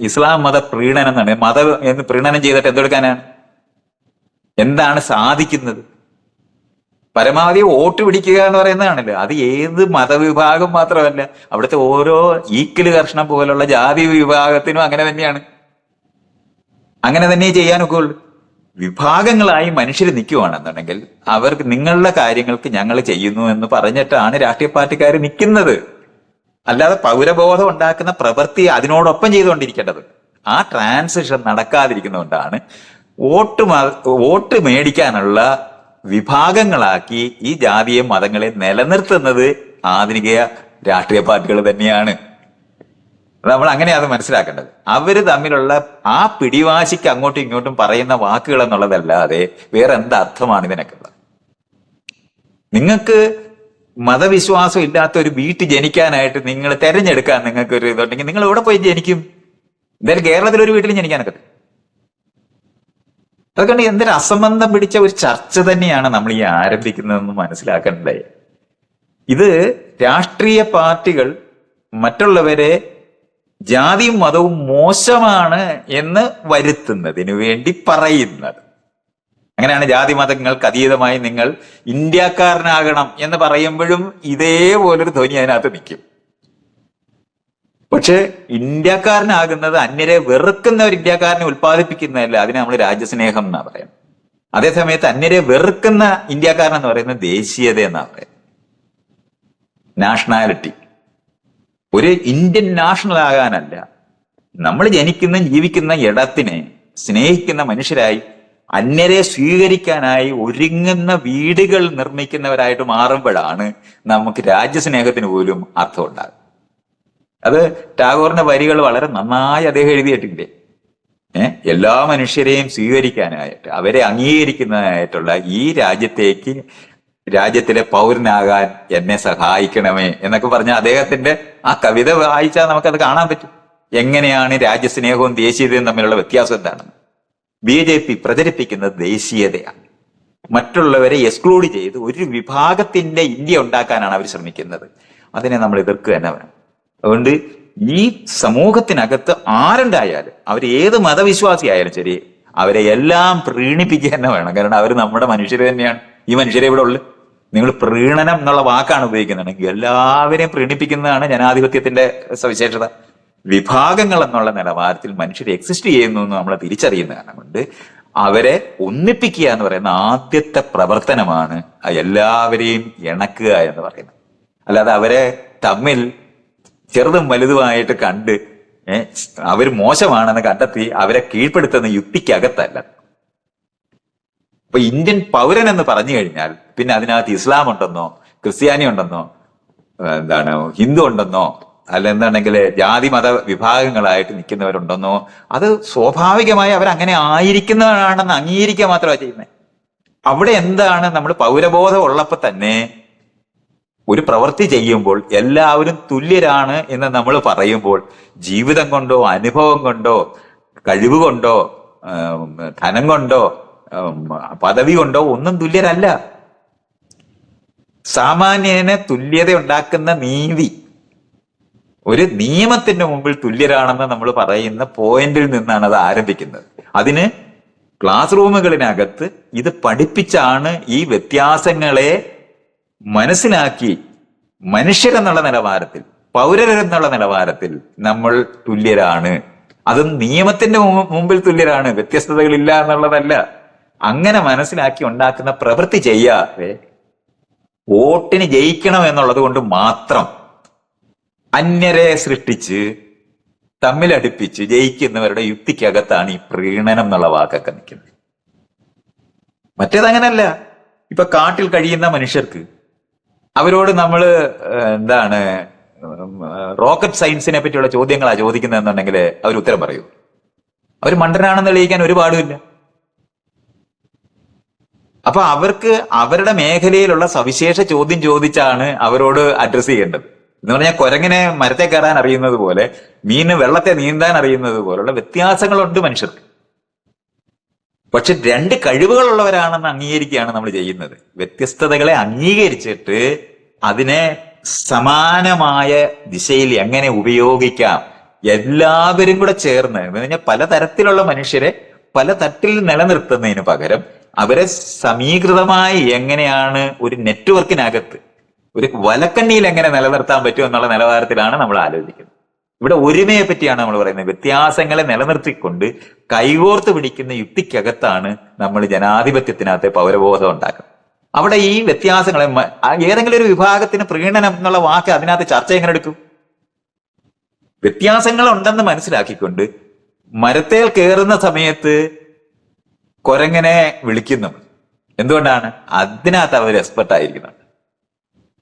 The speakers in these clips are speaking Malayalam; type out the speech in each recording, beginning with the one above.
ഇസ്ലാം മത പ്രീണനം എന്നാണ്. മത എന്ന് പ്രീണനം ചെയ്തിട്ട് എന്തെടുക്കാനാണ്? എന്താണ് സാധിക്കുന്നത്? പരമാവധി വോട്ട് പിടിക്കുക എന്ന് പറയുന്നതാണല്ലോ. അത് ഏത് മതവിഭാഗം മാത്രമല്ല. അവിടുത്തെ ഓരോ ഈക്കൽ കർഷണം പോലുള്ള ജാതി വിഭാഗത്തിനും അങ്ങനെ തന്നെയാണ്. അങ്ങനെ തന്നെ ചെയ്യാനൊക്കെ ഉള്ളു. വിഭാഗങ്ങളായി മനുഷ്യർ നിൽക്കുവാണെന്നുണ്ടെങ്കിൽ അവർക്ക് നിങ്ങളുടെ കാര്യങ്ങൾക്ക് ഞങ്ങൾ ചെയ്യുന്നു എന്ന് പറഞ്ഞിട്ടാണ് രാഷ്ട്രീയ പാർട്ടിക്കാർ നിൽക്കുന്നത്. അല്ലാതെ പൗരബോധം ഉണ്ടാക്കുന്ന പ്രവൃത്തി അതിനോടൊപ്പം ചെയ്തുകൊണ്ടിരിക്കേണ്ടത്. ആ ട്രാൻസിഷൻ നടക്കാതിരിക്കുന്നതുകൊണ്ടാണ് വോട്ട് വോട്ട് മേടിക്കാനുള്ള വിഭാഗങ്ങളാക്കി ഈ ജാതിയെ മതങ്ങളെ നിലനിർത്തുന്നത് ആധുനിക രാഷ്ട്രീയ പാർട്ടികൾ തന്നെയാണ്. നമ്മൾ അങ്ങനെയാണ് മനസ്സിലാക്കേണ്ടത്. അവർ തമ്മിലുള്ള ആ പിടിവാശിക്ക് അങ്ങോട്ടും ഇങ്ങോട്ടും പറയുന്ന വാക്കുകൾ എന്നുള്ളതല്ലാതെ വേറെ എന്ത് അർത്ഥമാണ് ഇതിനൊക്കെയുള്ളത് നിങ്ങൾക്ക് മതവിശ്വാസം ഇല്ലാത്ത ഒരു വീട്ടിൽ ജനിക്കാനായിട്ട് നിങ്ങൾ തെരഞ്ഞെടുക്കാൻ നിങ്ങൾക്ക് ഒരു ഇതുണ്ടെങ്കിൽ നിങ്ങൾ എവിടെ പോയി ജനിക്കും? എന്തായാലും കേരളത്തിൽ ഒരു വീട്ടിൽ ജനിക്കാനൊക്കെ അതുകൊണ്ട് എന്തൊരു അസംബന്ധം പിടിച്ച ഒരു ചർച്ച തന്നെയാണ് നമ്മൾ ഈ ആരംഭിക്കുന്നതെന്ന് മനസ്സിലാക്കേണ്ടത് ഇത് രാഷ്ട്രീയ പാർട്ടികൾ മറ്റുള്ളവരെ ജാതിയും മതവും മോശമാണ് എന്ന് വരുത്തുന്നതിന് വേണ്ടി പറയുന്നത്. അങ്ങനെയാണ് ജാതി മതങ്ങൾക്ക് അതീതമായി നിങ്ങൾ ഇന്ത്യക്കാരനാകണം എന്ന് പറയുമ്പോഴും ഇതേപോലൊരു ധ്വനി അതിനകത്ത് നിൽക്കും. പക്ഷെ ഇന്ത്യക്കാരനാകുന്നത് അന്യരെ വെറുക്കുന്ന ഒരു ഇന്ത്യക്കാരനെ ഉത്പാദിപ്പിക്കുന്നതല്ല അതിനെ നമ്മൾ രാജ്യസ്നേഹം എന്നാ പറയുന്നത്. അതേസമയത്ത് അന്യരെ വെറുക്കുന്ന ഇന്ത്യക്കാരൻ എന്ന് പറയുന്നത് ദേശീയത എന്നാ പറയുന്നത്. നാഷണാലിറ്റി. ഒരു ഇന്ത്യൻ നാഷണൽ ആകാനല്ല. നമ്മൾ ജനിക്കുന്ന ജീവിക്കുന്ന ഇടത്തിനെ സ്നേഹിക്കുന്ന മനുഷ്യരായി അന്യരെ സ്വീകരിക്കാനായി ഒരുങ്ങുന്ന വീടുകൾ നിർമ്മിക്കുന്നവരായിട്ട് മാറുമ്പോഴാണ് നമുക്ക് രാജ്യസ്നേഹത്തിന് പോലും അർത്ഥം അത് ടാഗോറിന്റെ വരികൾ വളരെ നന്നായി അദ്ദേഹം എഴുതിയിട്ടില്ലേ ഏഹ് എല്ലാ മനുഷ്യരെയും സ്വീകരിക്കാനായിട്ട് അവരെ അംഗീകരിക്കുന്നതായിട്ടുള്ള ഈ രാജ്യത്തേക്ക് രാജ്യത്തിലെ പൗരനാകാൻ എന്നെ സഹായിക്കണമേ എന്നൊക്കെ പറഞ്ഞ അദ്ദേഹത്തിന്റെ ആ കവിത വായിച്ചാൽ നമുക്കത് കാണാൻ പറ്റും. എങ്ങനെയാണ് രാജ്യസ്നേഹവും ദേശീയതയും തമ്മിലുള്ള വ്യത്യാസം എന്താണെന്ന്. ബി ജെ പി പ്രചരിപ്പിക്കുന്നത് ദേശീയതയാണ്. മറ്റുള്ളവരെ എക്സ്ക്ലൂഡ് ചെയ്ത് ഒരു വിഭാഗത്തിന്റെ ഇന്ത്യ ഉണ്ടാക്കാനാണ് അവർ ശ്രമിക്കുന്നത്. അതിനെ നമ്മൾ എതിർക്കുക തന്നെ വേണം. അതുകൊണ്ട് ഈ സമൂഹത്തിനകത്ത് ആരുണ്ടായാലും അവർ ഏത് മതവിശ്വാസി ആയാലും ശരി അവരെ എല്ലാം പ്രീണിപ്പിക്കുക തന്നെ വേണം. കാരണം അവർ നമ്മുടെ മനുഷ്യർ തന്നെയാണ്. ഈ മനുഷ്യരെ ഇവിടെ ഉള്ളു. നിങ്ങൾ പ്രീണനം എന്നുള്ള വാക്കാണ് ഉപയോഗിക്കുന്നത്. എല്ലാവരെയും പ്രീണിപ്പിക്കുന്നതാണ് ജനാധിപത്യത്തിന്റെ സവിശേഷത. വിഭാഗങ്ങൾ എന്നുള്ള നിലവാരത്തിൽ മനുഷ്യർ എക്സിസ്റ്റ് ചെയ്യുന്നു എന്ന് നമ്മൾ തിരിച്ചറിയുന്ന കാരണം കൊണ്ട് അവരെ ഒന്നിപ്പിക്കുക എന്ന് പറയുന്ന ആദ്യത്തെ പ്രവർത്തനമാണ് എല്ലാവരെയും ഇണക്കുക എന്ന് പറയുന്നത്. അല്ലാതെ അവരെ തമ്മിൽ ചെറുതും വലുതുമായിട്ട് കണ്ട് അവർ മോശമാണെന്ന് കണ്ടെത്തി അവരെ കീഴ്പ്പെടുത്തുന്ന യുക്തിക്കകത്തല്ല. അപ്പൊ ഇന്ത്യൻ പൗരൻ എന്ന് പറഞ്ഞു കഴിഞ്ഞാൽ പിന്നെ അതിനകത്ത് ഇസ്ലാം ഉണ്ടെന്നോ ക്രിസ്ത്യാനി ഉണ്ടെന്നോ എന്താണ് ഹിന്ദു ഉണ്ടെന്നോ അല്ല എന്താണെങ്കിൽ ജാതി മത വിഭാഗങ്ങളായിട്ട് നിൽക്കുന്നവരുണ്ടെന്നോ അത് സ്വാഭാവികമായി അവരങ്ങനെ ആയിരിക്കുന്നവരാണെന്ന് അംഗീകരിക്കുക മാത്രമാണ് ചെയ്യുന്നത് അവിടെ എന്താണ് നമ്മൾ പൗരബോധം ഉള്ളപ്പോൾ തന്നെ ഒരു പ്രവൃത്തി ചെയ്യുമ്പോൾ എല്ലാവരും തുല്യരാണ് എന്ന് നമ്മൾ പറയുമ്പോൾ ജീവിതം കൊണ്ടോ അനുഭവം കൊണ്ടോ കഴിവ് കൊണ്ടോ ധനം കൊണ്ടോ പദവി കൊണ്ടോ ഒന്നും തുല്യരല്ല. സാമാന്യന് തുല്യത ഉണ്ടാക്കുന്ന നീതി ഒരു നിയമത്തിന്റെ മുമ്പിൽ തുല്യരാണെന്ന് നമ്മൾ പറയുന്ന പോയിന്റിൽ നിന്നാണ് അത് ആരംഭിക്കുന്നത്. അതിന് ക്ലാസ് റൂമുകളിനകത്ത് ഇത് പഠിപ്പിച്ചാണ് ഈ വ്യത്യാസങ്ങളെ മനസ്സിലാക്കി മനുഷ്യരെന്നുള്ള നിലവാരത്തിൽ പൗരരെന്നുള്ള നിലവാരത്തിൽ നമ്മൾ തുല്യരാണ്. അത് നിയമത്തിന്റെ മുമ്പിൽ തുല്യരാണ് വ്യത്യസ്തതകളില്ല എന്നുള്ളതല്ല. അങ്ങനെ മനസ്സിലാക്കി ഉണ്ടാക്കുന്ന പ്രവൃത്തി ചെയ്യാതെ വോട്ടിന് ജയിക്കണം എന്നുള്ളത് കൊണ്ട് മാത്രം അന്യരെ സൃഷ്ടിച്ച് തമ്മിലടുപ്പിച്ച് ജയിക്കുന്നവരുടെ യുക്തിക്കകത്താണ് ഈ പ്രീണനം എന്നുള്ള വാക്കൊക്കെ നിൽക്കുന്നത്. മറ്റേതങ്ങനല്ല. ഇപ്പൊ കാട്ടിൽ കഴിയുന്ന മനുഷ്യർക്ക് അവരോട് നമ്മൾ എന്താണ് റോക്കറ്റ് സയൻസിനെ പറ്റിയുള്ള ചോദ്യങ്ങളാ ചോദിക്കുന്നതെന്നുണ്ടെങ്കിൽ അവർ ഉത്തരം പറയൂ. അവർ മണ്ടനാണെന്ന് തെളിയിക്കാൻ ഒരു പാടുമില്ല അപ്പൊ അവർക്ക് അവരുടെ മേഖലയിലുള്ള സവിശേഷ ചോദ്യം ചോദിച്ചാണ് അവരോട് അഡ്രസ് ചെയ്യേണ്ടത്. എന്ന് പറഞ്ഞാൽ കുരങ്ങിനെ മരത്തെ കയറാൻ അറിയുന്നത് പോലെ മീന് വെള്ളത്തെ നീന്താൻ അറിയുന്നത് പോലുള്ള വ്യത്യാസങ്ങളുണ്ട് മനുഷ്യർക്ക്. പക്ഷെ രണ്ട് കഴിവുകളുള്ളവരാണെന്ന് അംഗീകരിക്കുകയാണ് നമ്മൾ ചെയ്യുന്നത്. വ്യത്യസ്തതകളെ അംഗീകരിച്ചിട്ട് അതിനെ സമാനമായ ദിശയിൽ എങ്ങനെ ഉപയോഗിക്കാം എല്ലാവരും കൂടെ ചേർന്ന് എന്ന് പറഞ്ഞാൽ പലതരത്തിലുള്ള മനുഷ്യരെ പല തട്ടിൽ നിലനിർത്തുന്നതിന് പകരം അവരെ സമീകൃതമായി എങ്ങനെയാണ് ഒരു നെറ്റ്വർക്കിനകത്ത് ഒരു വലക്കണ്ണിയിൽ എങ്ങനെ നിലനിർത്താൻ പറ്റും എന്നുള്ള നിലവാരത്തിലാണ് നമ്മൾ ആലോചിക്കുന്നത്. ഇവിടെ ഒരുമയെ പറ്റിയാണ് നമ്മൾ പറയുന്നത്. വ്യത്യാസങ്ങളെ നിലനിർത്തിക്കൊണ്ട് കൈകോർത്ത് പിടിക്കുന്ന യുക്തിക്കകത്താണ് നമ്മൾ ജനാധിപത്യത്തിനകത്തെ പൗരബോധം ഉണ്ടാക്കുന്നത്. അവിടെ ഈ വ്യത്യാസങ്ങളെ ഏതെങ്കിലും ഒരു വിഭാഗത്തിന് പ്രീണനം എന്നുള്ള വാക്ക് അതിനകത്ത് ചർച്ച എങ്ങനെ എടുക്കും? വ്യത്യാസങ്ങൾ ഉണ്ടെന്ന് മനസ്സിലാക്കിക്കൊണ്ട് മരത്തേൽ കയറുന്ന സമയത്ത് കൊരങ്ങനെ വിളിക്കുന്നു. എന്തുകൊണ്ടാണ്? അതിനകത്ത് അവർ എക്സ്പെർട്ട് ആയിരിക്കുന്നത്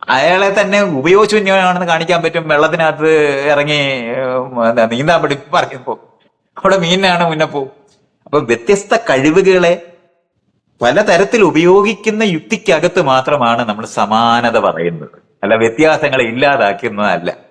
അയാളെ തന്നെ ഉപയോഗശൂന്യമാണെന്ന് കാണിക്കാൻ പറ്റും. വെള്ളത്തിനകത്ത് ഇറങ്ങി എന്താ നീന്താൻ പഠി പറയുമ്പോ. അവിടെ മീനാണ് മുന്നേ പോകും അപ്പൊ വ്യത്യസ്ത കഴിവുകളെ പലതരത്തിൽ ഉപയോഗിക്കുന്ന യുക്തിക്കകത്ത് മാത്രമാണ് നമ്മൾ സമാനത പറയുന്നത്. അല്ല വ്യത്യാസങ്ങളെ ഇല്ലാതാക്കുന്നതല്ല.